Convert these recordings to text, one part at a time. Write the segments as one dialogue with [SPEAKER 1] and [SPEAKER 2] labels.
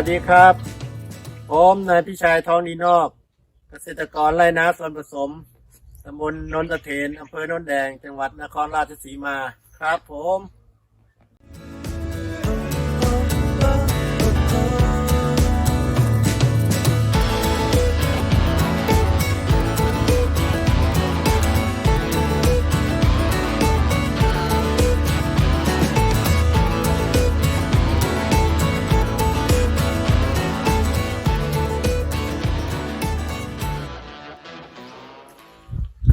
[SPEAKER 1] วัสดีครับ ผมนายพิชัยทองดีนอก เกษตรกรไร่นาส่วนผสมตำบลนนทเถนอำเภอโนนแดง จังหวัดนครราชสีมาครับผม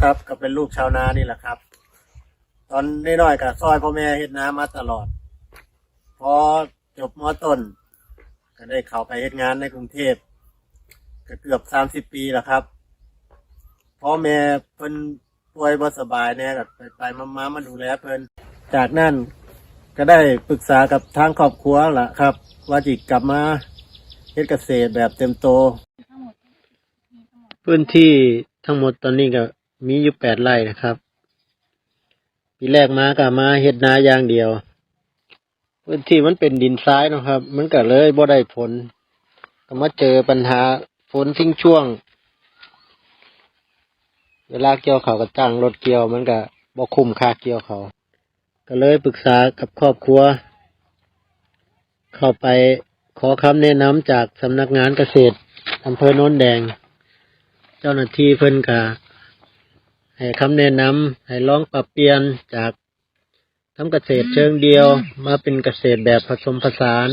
[SPEAKER 1] ครับก็เป็นลูกชาวนานี่แหละครับ ตอนน้อยๆกับซอยพ่อแม่เฮ็ดนามาตลอด พอจบมอต้น ก็ได้เข้าไปเฮ็ดงานในกรุงเทพก็เกือบสามสิบปีแล้วครับพ่อแม่เพิ่นป่วยบ่สบายเนี่ยก็ไปไปมามามาดูแลเพิ่นจากนั้นก็ได้ปรึกษากับทางครอบครัวล่ะครับ ว่าจิกลับมาเฮ็ดเกษตรแบบเต็มโต พื้นที่ทั้งหมดตอนนี้ก็ มีอยู่แปดไร่นะครับ ปีแรกมาก็มาเฮ็ดนาอย่างเดียว พื้นที่มันเป็นดินทรายนะครับ มันก็เลยบ่ได้ผล ก็มาเจอปัญหาฝนทิ้งช่วง เวลาเกี่ยวเขาวก็จ้างรถเกี่ยว มันก็บ่คุ้มค่าเกี่ยวเขา ก็เลยปรึกษากับครอบครัว เข้าไปขอคำแนะนำจากสำนักงานเกษตรอำเภอโน้นแดง เจ้าหน้าที่เพิ่นก็ ให้คำแนะนำให้ลองปรับเปลี่ยนจากทำเกษตรเชิงเดียวมาเป็นเกษตรแบบผสมผสาน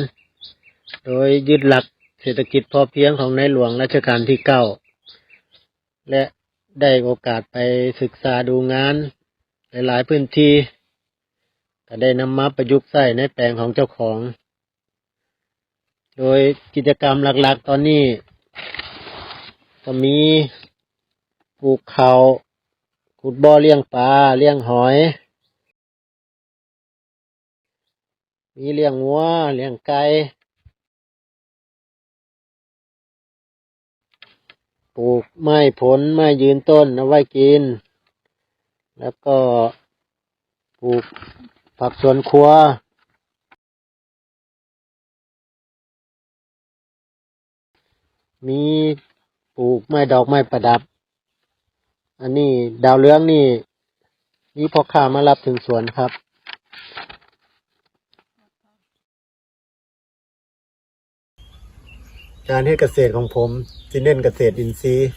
[SPEAKER 1] โดยยึดหลักเศรษฐกิจพอเพียงของในหลวงรัชกาลที่เก้าและได้โอกาสไปศึกษาดูงาน หลาย ๆ พื้นที่ก็ได้นำมาประยุกต์ใส่ในแปลงของเจ้าของ โดยกิจกรรมหลัก ๆ ตอนนี้ ก็มีปลูกเขา ขุดบ่อเลี้ยงปลาเลี้ยงหอย มีเลี้ยงวัวเลี้ยงไก่ปลูกไม้ผลไม้ยืนต้นเอาไว้กิน แล้วก็ปลูกผักสวนครัวมีปลูกไม้ดอกไม้ประดับ อันนี้ดาวเรืองนี่มีพ่อค้ามารับถึงสวนครับการให้เกษตรของผมจะเน้นเกษตรอินทรีย์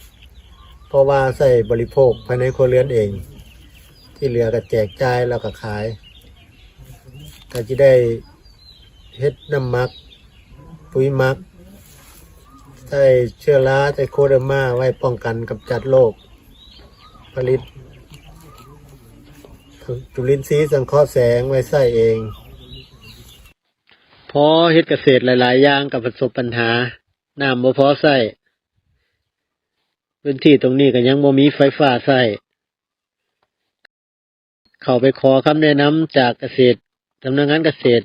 [SPEAKER 1] เพราะว่าใส่บริโภคภายในครัวเรือนเอง ที่เหลือก็แจกจ่ายแล้วก็ขายก็จะได้เฮ็ดน้ำมัก ปุ๋ยมักใส่เชื้อราใส่โคเดอร์มาไว้ป้องกันกับจัดโรค ผลิต จุลินทรีย์สังเคราะห์แสงไว้ใส่เอง พอเฮ็ดเกษตรหลาย ๆ อย่างกับประสบปัญหา น้ำบ่พอใส่พื้นที่ตรงนี้ก็ยังบ่มีไฟฟ้าใส่เข้าไปขอคำแนะนำจากเกษตรสำนักงานเกษตร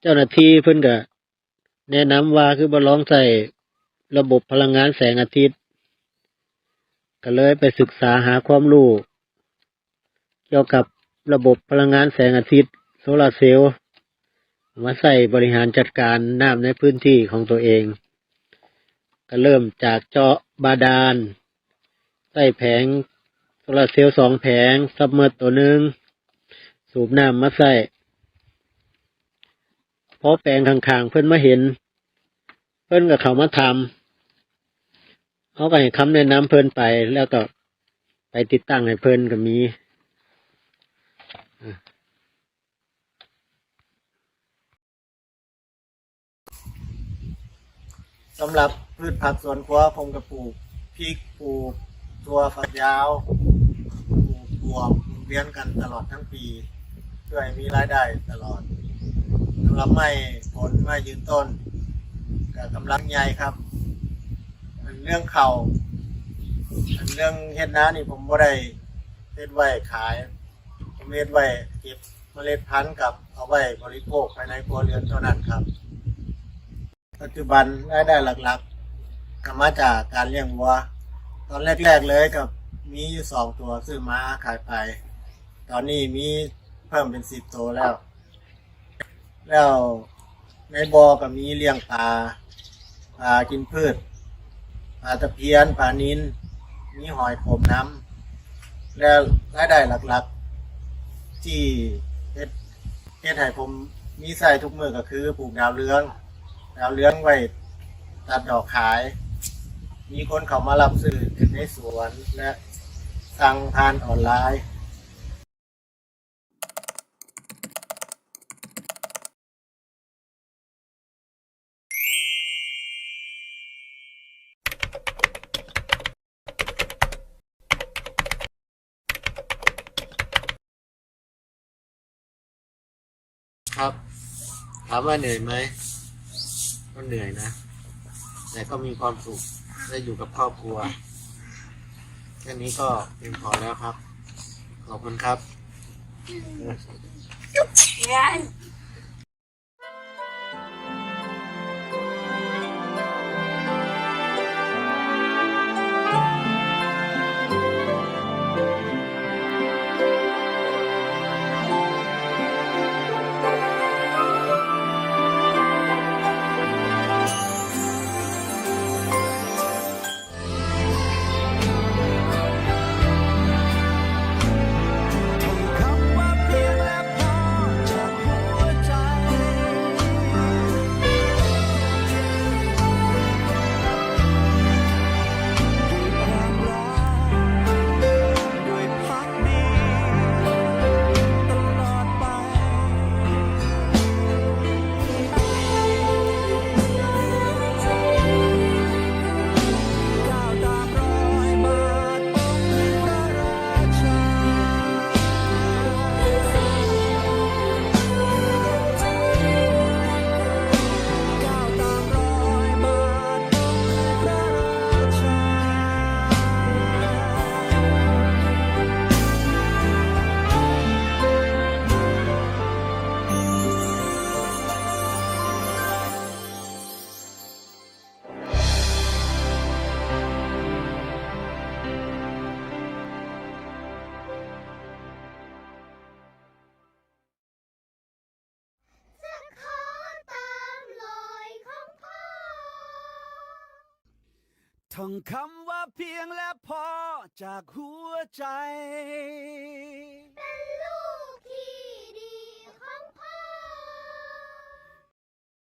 [SPEAKER 1] เจ้าหน้าที่เพิ่นก็แนะนำว่าคือบ่ลองใส่ระบบพลังงานแสงอาทิตย์ ก็เลยไปศึกษาหาความรู้เกี่ยวกับระบบพลังงานแสงอาทิตย์ โซลาร์เซลล์มาใส่บริหารจัดการน้ำในพื้นที่ของตัวเอง ก็เริ่มจากเจาะบาดาล ใส่แผงโซลาร์เซลล์สองแผง ซับเมอร์ตัวหนึ่ง สูบน้ำมาใส่พอแปลงข้างๆเพื่อนมาเห็น เพื่อนก็เขามาทำ เขาก็ให้คำแนะนำเพื่นไปแล้วก็ไปติดตั้งให้เพื่นก็มีสำหรับพืชผักสวนครัวผมก็ปลูกพริกปลูกตัวฝักยาวปลูกบวบเวียนกันตลอดทั้งปีเพื่อให้มีรายได้ตลอดสำหรับไม้ผลไม้ยืนต้นก็กำลังใหญ่ครับ เรื่องเขาอันเรื่องเฮ็ดนานี่ผมบ่ได้เฮ็ดไว้ขาย ผมเฮ็ดไว้เก็บเมล็ดพันธุ์กับเอาไว้บริโภคภายในครัวเรือนเท่านั้นครับ ปัจจุบันรายได้หลักๆก็มาจากการเลี้ยงวัว ตอนแรกๆเลยกับมีอยู่สองตัวซื้อมาขายไป ตอนนี้มีเพิ่มเป็นสิบตัวแล้ว แล้วในบ่อก็มีเลี้ยงปลาปลากินพืช ปลาตะเพียนปลานินมีหอยขมน้ำและรายได้หลักๆ ที่เฮ็ดเฮ็ดให้ผมมีใส่ทุกมือก็คือปลูกดาวเรือง ดาวเรืองไว้ตัดดอกขาย มีคนเขามารับซื้อในสวนและสั่งทานออนไลน์ ครับ ถามว่าเหนื่อยไหมก็เหนื่อยนะแต่ก็มีความสุขได้อยู่กับครอบครัวแค่นี้ก็เพียงพอแล้วครับ ขอบคุณครับ
[SPEAKER 2] ค ท่องคำว่าเพียงและพอจากหัวใจ